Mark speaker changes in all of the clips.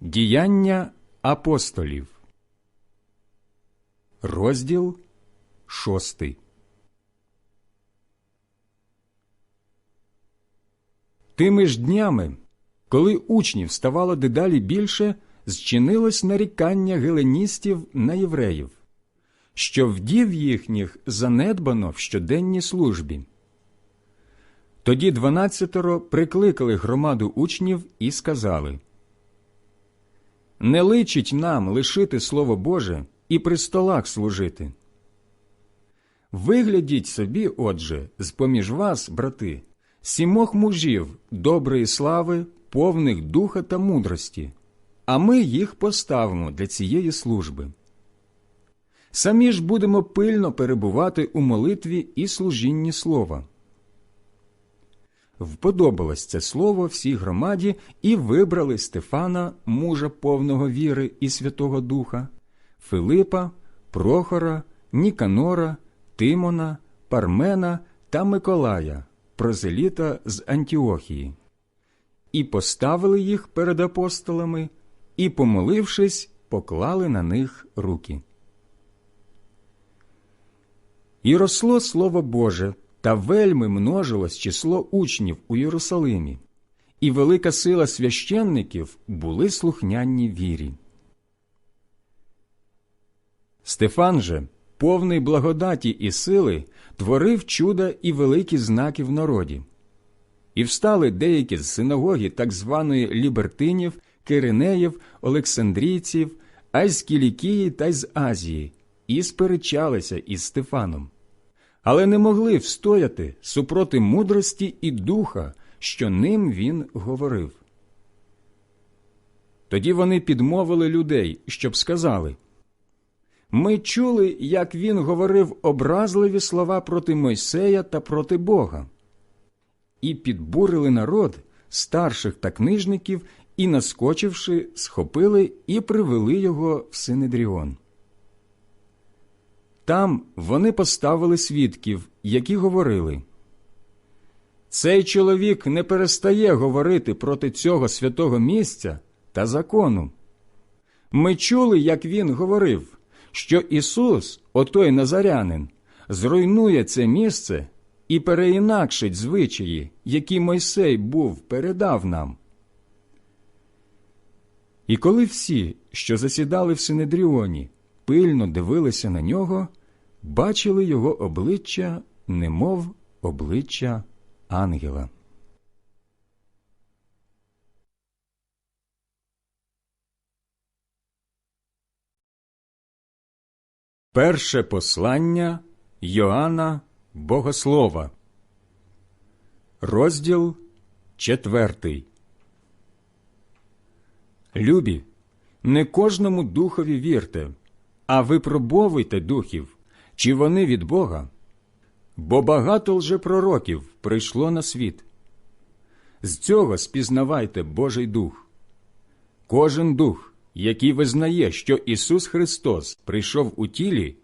Speaker 1: Діяння апостолів, розділ шостий. Тими ж днями, коли учнів ставало дедалі більше, зчинилось нарікання геленістів на євреїв, що вдів їхніх занедбано в щоденній службі. Тоді дванадцятеро прикликали громаду учнів і сказали Не личить нам лишити Слово Боже і при столах служити. Виглядіть собі, отже, з поміж вас, брати, сімох мужів доброї слави, повних духа та мудрості, а ми їх поставимо для цієї служби. Самі ж будемо пильно перебувати у молитві і служінні слова. Вподобалось це слово всій громаді і вибрали Стефана, мужа повного віри і Святого Духа, Филипа, Прохора, Ніканора, Тимона, Пармена та Миколая, прозеліта з Антіохії, і поставили їх перед апостолами, і, помолившись, поклали на них руки. І росло Слово Боже, та вельми множилось число учнів у Єрусалимі, і велика сила священників були слухняні вірі. Стефан же, повний благодаті і сили, творив чуда і великі знаки в народі. І встали деякі з синагоги так званої лібертинів, киринеїв, олександрійців, а та й з Азії, і сперечалися із Стефаном але не могли встояти супроти мудрості і духа, що ним він говорив. Тоді вони підмовили людей, щоб сказали Ми чули, як він говорив образливі слова проти Мойсея та проти Бога, і підбурили народ, старших та книжників, і, наскочивши, схопили і привели його в Синедріон. Там вони поставили свідків, які говорили Цей чоловік не перестає говорити проти цього святого місця та закону. Ми чули, як він говорив, що Ісус, отой Назарянин, зруйнує це місце і переінакшить звичаї, які Мойсей був передав нам. І коли всі, що засідали в Синедріоні, пильно дивилися на нього, бачили його обличчя, немов обличчя ангела. Перше послання Йоанна Богослова, розділ четвертий. Любі, не кожному духові вірте, а випробовуйте духів, чи вони від Бога? Бо багато лжепророків прийшло на світ. З цього спізнавайте Божий дух. Кожен дух, який визнає, що Ісус Христос прийшов у тілі,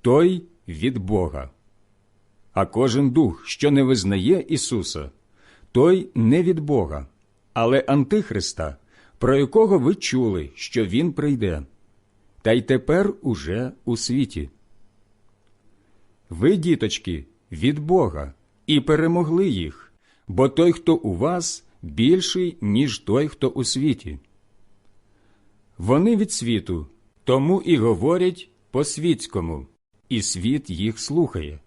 Speaker 1: той від Бога. А кожен дух, що не визнає Ісуса, той не від Бога, але Антихриста, про якого ви чули, що Він прийде, та й тепер уже у світі. Ви, діточки, від Бога, і перемогли їх, бо той, хто у вас, більший, ніж той, хто у світі. Вони від світу, тому і говорять по світському, і світ їх слухає.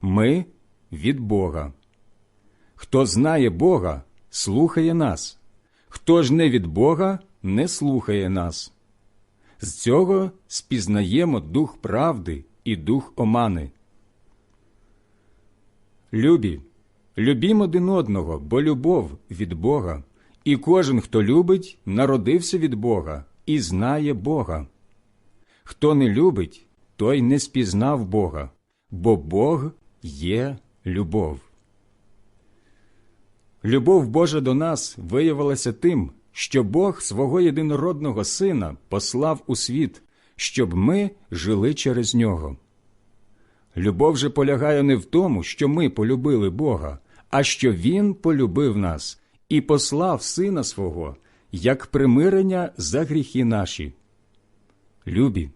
Speaker 1: Ми від Бога. Хто знає Бога, слухає нас, хто ж не від Бога, не слухає нас. З цього спізнаємо дух правди і дух омани. Любі, любім один одного, бо любов від Бога, і кожен, хто любить, народився від Бога і знає Бога. Хто не любить, той не спізнав Бога, бо Бог є любов. Любов Божа до нас виявилася тим, що Бог свого єдинородного Сина послав у світ, щоб ми жили через нього. Любов же полягає не в тому, що ми полюбили Бога, а що Він полюбив нас і послав Сина свого, як примирення за гріхи наші. Любі,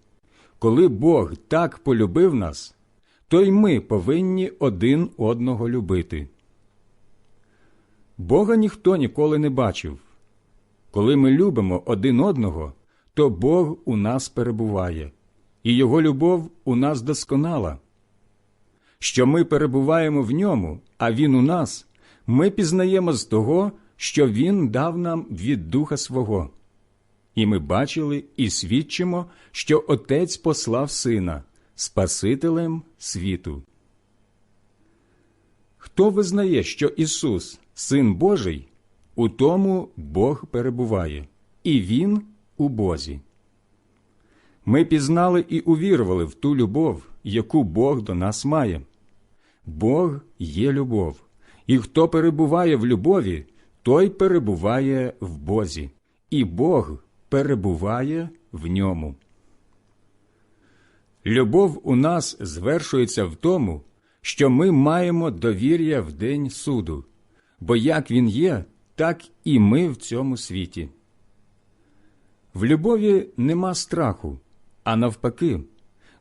Speaker 1: коли Бог так полюбив нас, то й ми повинні один одного любити. Бога ніхто ніколи не бачив. Коли ми любимо один одного, то Бог у нас перебуває, і Його любов у нас досконала. Що ми перебуваємо в ньому, а Він у нас, ми пізнаємо з того, що Він дав нам від Духа свого. І ми бачили і свідчимо, що Отець послав Сина, Спасителем світу. Хто визнає, що Ісус, Син Божий, у тому Бог перебуває, і Він у. Ми пізнали і увірували в ту любов, яку Бог до нас має. Бог є любов, і хто перебуває в любові, той перебуває в Бозі, і Бог перебуває в ньому. Любов у нас звершується в тому, що ми маємо довір'я в день суду, бо як він є, так і ми в цьому світі. В любові нема страху, а навпаки,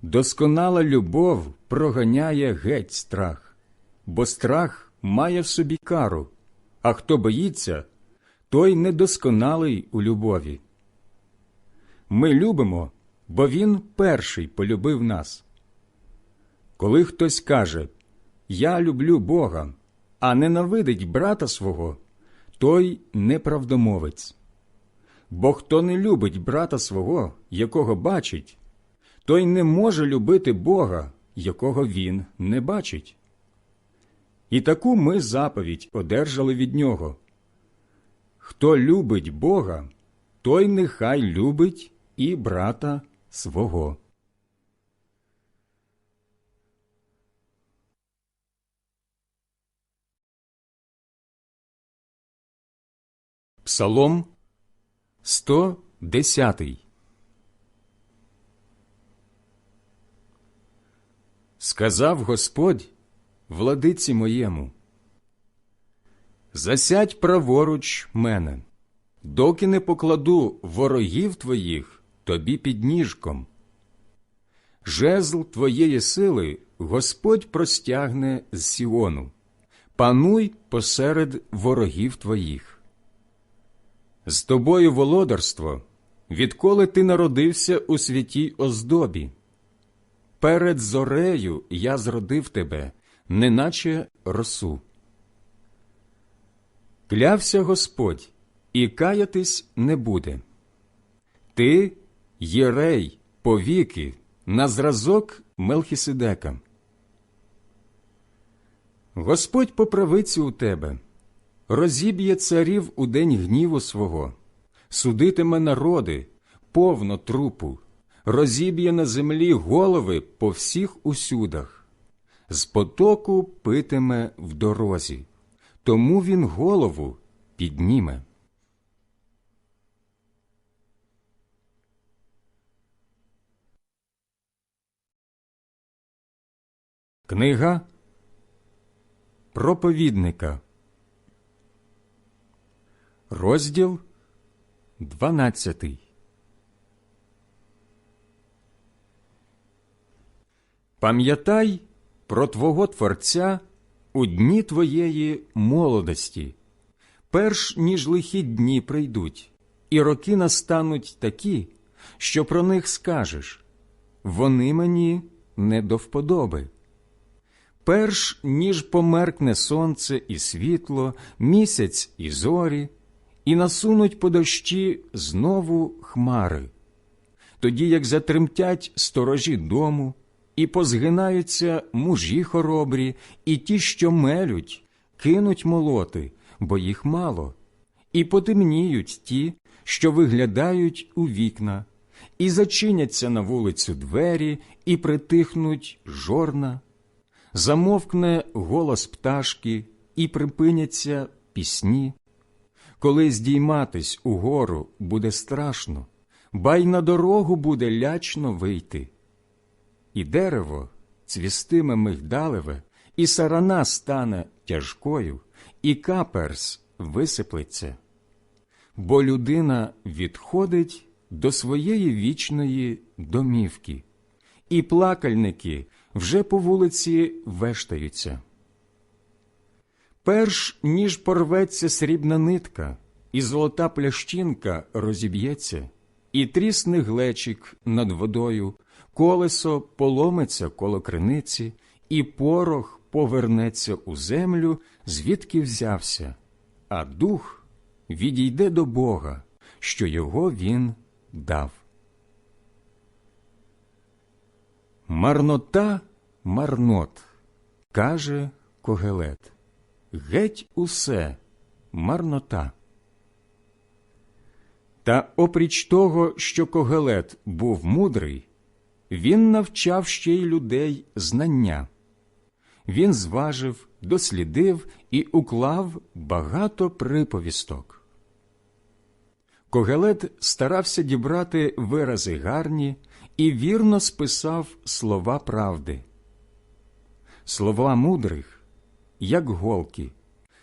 Speaker 1: досконала любов проганяє геть страх, бо страх має в собі кару, а хто боїться, той недосконалий у любові. Ми любимо, бо Він перший полюбив нас. Коли хтось каже Я люблю Бога, а ненавидить брата свого, той неправдомовець. Бо хто не любить брата свого, якого бачить, той не може любити Бога, якого він не бачить. І таку ми заповідь одержали від нього. Хто любить Бога, той нехай любить і брата свого. Псалом 110 Сказав Господь владиці моєму, Засядь праворуч мене, доки не покладу ворогів твоїх тобі під ніжком. Жезл твоєї сили Господь простягне з Сіону, пануй посеред ворогів твоїх. З тобою володарство, відколи ти народився у святій оздобі. Перед зорею я зродив тебе, неначе росу. Клявся Господь, і каятись не буде. Ти єрей повіки на зразок Мелхіседека. Господь по правиці у тебе, розіб'є царів у день гніву свого, судитиме народи, повно трупу, розіб'є на землі голови по всіх усюдах, з потоку питиме в дорозі, тому він голову підніме. Книга проповідника, розділ дванадцятий. Пам'ятай про Твого Творця у дні твоєї молодості, перш ніж лихі дні прийдуть, і роки настануть такі, що про них скажеш вони мені не до вподоби. Перш ніж померкне сонце і світло, місяць і зорі, і насунуть по дощі знову хмари, тоді як затремтять сторожі дому, і позгинаються мужі хоробрі, і ті, що мелють, кинуть молоти, бо їх мало, і потемніють ті, що виглядають у вікна, і зачиняться на вулицю двері, і притихнуть жорна. Замовкне голос пташки і припиняться пісні. Коли здійматись угору буде страшно, ба й на дорогу буде лячно вийти. І дерево цвістиме мигдалеве, і сарана стане тяжкою, і каперс висиплеться. бо людина відходить до своєї вічної домівки, і плакальники вже по вулиці вештаються. Перш ніж порветься срібна нитка, і золота плящинка розіб'ється, і трісне глечик над водою, колесо поломиться коло криниці, і порох повернеться у землю, звідки взявся, а дух відійде до Бога, що його він дав. Марнота марнот, каже Когелет. Геть усе марнота. Та опріч того, що Когелет був мудрий, він навчав ще й людей знання. Він зважив, дослідив і уклав багато приповісток. Когелет старався дібрати вирази гарні і вірно списав слова правди. Слова мудрих, як голки,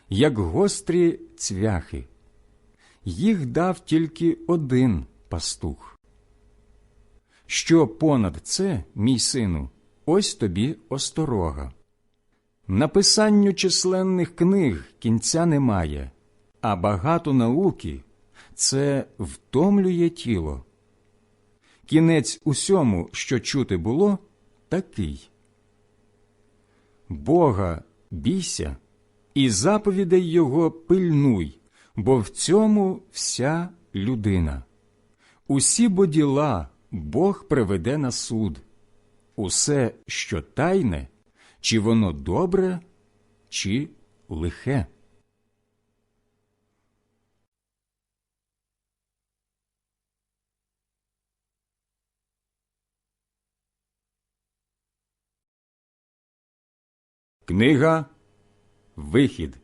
Speaker 1: як гострі цвяхи. Їх дав тільки один пастух. Що понад це, мій сину, ось тобі осторога. Написанню численних книг кінця немає, а багато науки це втомлює тіло. Кінець усьому, що чути було, такий. Бога бійся і заповідей Його пильнуй, бо в цьому вся людина. Усі бо діла Бог приведе на суд, усе, що тайне, чи воно добре, чи лихе. Книга Вихід,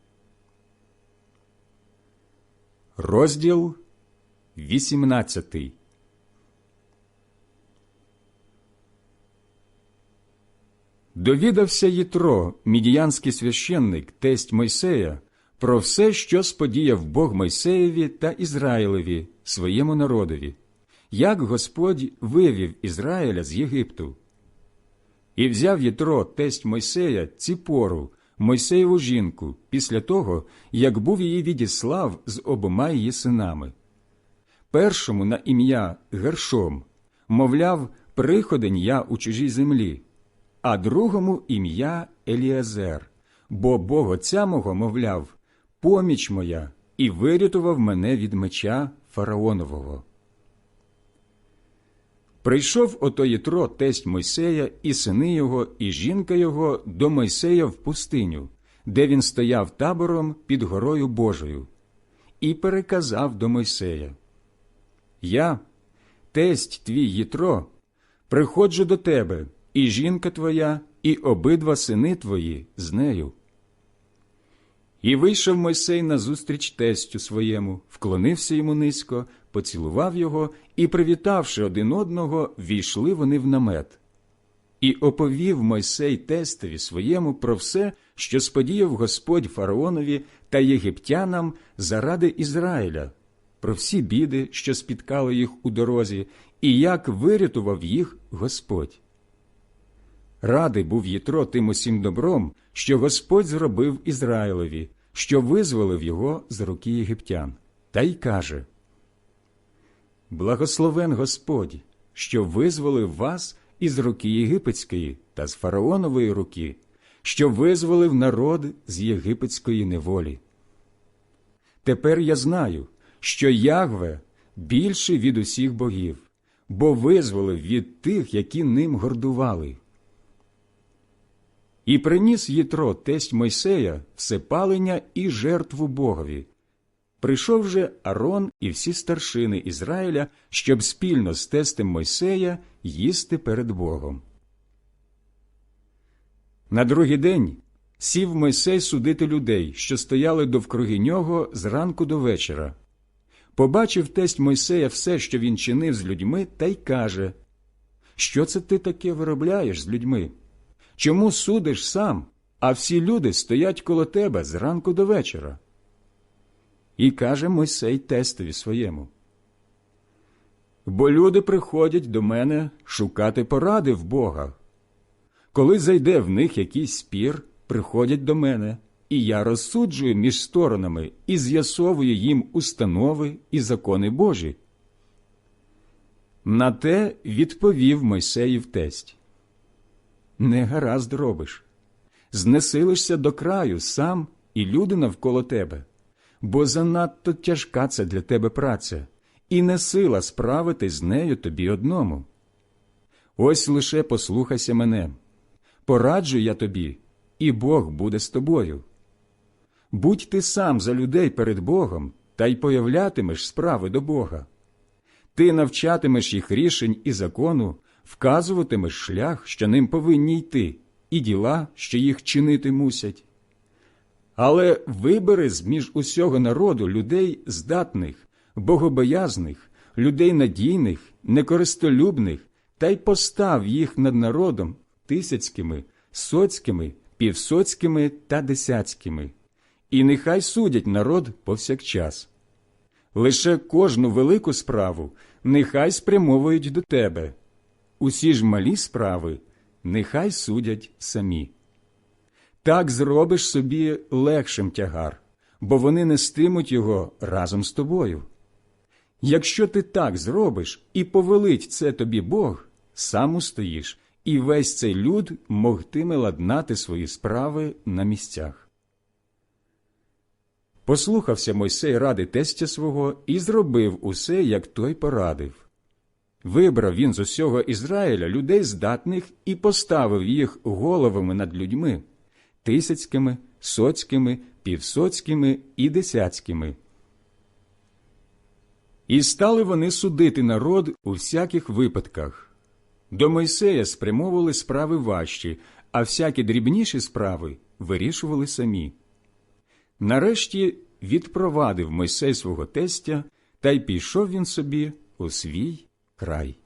Speaker 1: розділ 18 Довідався Єтро, мідіянський священник, тесть Мойсея, про все, що сподіяв Бог Мойсеєві та Ізраїлеві, своєму народові, як Господь вивів Ізраїля з Єгипту. І взяв Єтро, тесть Мойсея, ціпору, Мойсеєву жінку, після того, як був її відіслав з обома її синами. Першому на ім'я Гершом, мовляв, приходень я у чужій землі, а другому ім'я Еліазер, бо Бог отця мого, мовляв, поміч моя, і вирятував мене від меча фараонового. Прийшов ото Єтро, тесть Мойсея, і сини його, і жінка його до Мойсея в пустиню, де він стояв табором під горою Божою, і переказав до Мойсея: Я, тесть твій Єтро, приходжу до тебе, і жінка твоя, і обидва сини твої з нею. І вийшов Мойсей назустріч тестю своєму, вклонився йому низько, поцілував його і, привітавши один одного, війшли вони в намет. І оповів Мойсей тестові своєму про все, що сподіяв Господь фараонові та єгиптянам заради Ізраїля, про всі біди, що спіткали їх у дорозі, і як вирятував їх Господь. Радий був Єтро тим усім добром, що Господь зробив Ізраїлеві, що визволив його з руки єгиптян, та й каже Благословен Господь, що визволив вас із руки єгипетської та з фараонової руки, що визволив народ з єгипетської неволі. Тепер я знаю, що Ягве більший від усіх богів, бо визволив від тих, які ним гордували. І приніс Єтро тесть Мойсея всепалення і жертву Богові. Прийшов же Арон і всі старшини Ізраїля, щоб спільно з тестем Мойсея їсти перед Богом. На другий день сів Мойсей судити людей, що стояли довкруги нього з ранку до вечора. Побачив тесть Мойсея все, що він чинив з людьми, та й каже Що це ти таке виробляєш з людьми? Чому судиш сам, а всі люди стоять коло тебе з ранку до вечора? І каже Мойсей тестові своєму. Бо люди приходять до мене шукати поради в Бога. Коли зайде в них якийсь спір, приходять до мене, і я розсуджую між сторонами і з'ясовую їм установи і закони Божі. На те відповів Мойсеїв тесть. Не гаразд робиш. Знесилишся до краю сам і люди навколо тебе, бо занадто тяжка це для тебе праця, і не сила справити з нею тобі одному. Ось лише послухайся мене, пораджу я тобі, і Бог буде з тобою. Будь ти сам за людей перед Богом та й появлятимеш справи до Бога. Ти навчатимеш їх рішень і закону, вказуватимеш шлях, що ним повинні йти, і діла, що їх чинити мусять. Але вибери з між усього народу людей здатних, богобоязних, людей надійних, некористолюбних, та й постав їх над народом тисяцькими, соцькими, півсоцькими та десяцькими, і нехай судять народ повсякчас. Лише кожну велику справу нехай спрямовують до тебе. Усі ж малі справи нехай судять самі. Так зробиш собі легшим тягар, бо вони нестимуть його разом з тобою. Якщо ти так зробиш і повелить це тобі Бог, сам устоїш, і весь цей люд могтиме ладнати свої справи на місцях. Послухався Мойсей ради тестя свого і зробив усе, як той порадив. Вибрав він з усього Ізраїля людей здатних і поставив їх головами над людьми тисяцькими, соцькими, півсоцькими і десяцькими. І стали вони судити народ у всяких випадках. До Мойсея спрямовували справи важчі, а всякі дрібніші справи вирішували самі. Нарешті відпровадив Мойсей свого тестя, та й пішов він собі у свій край.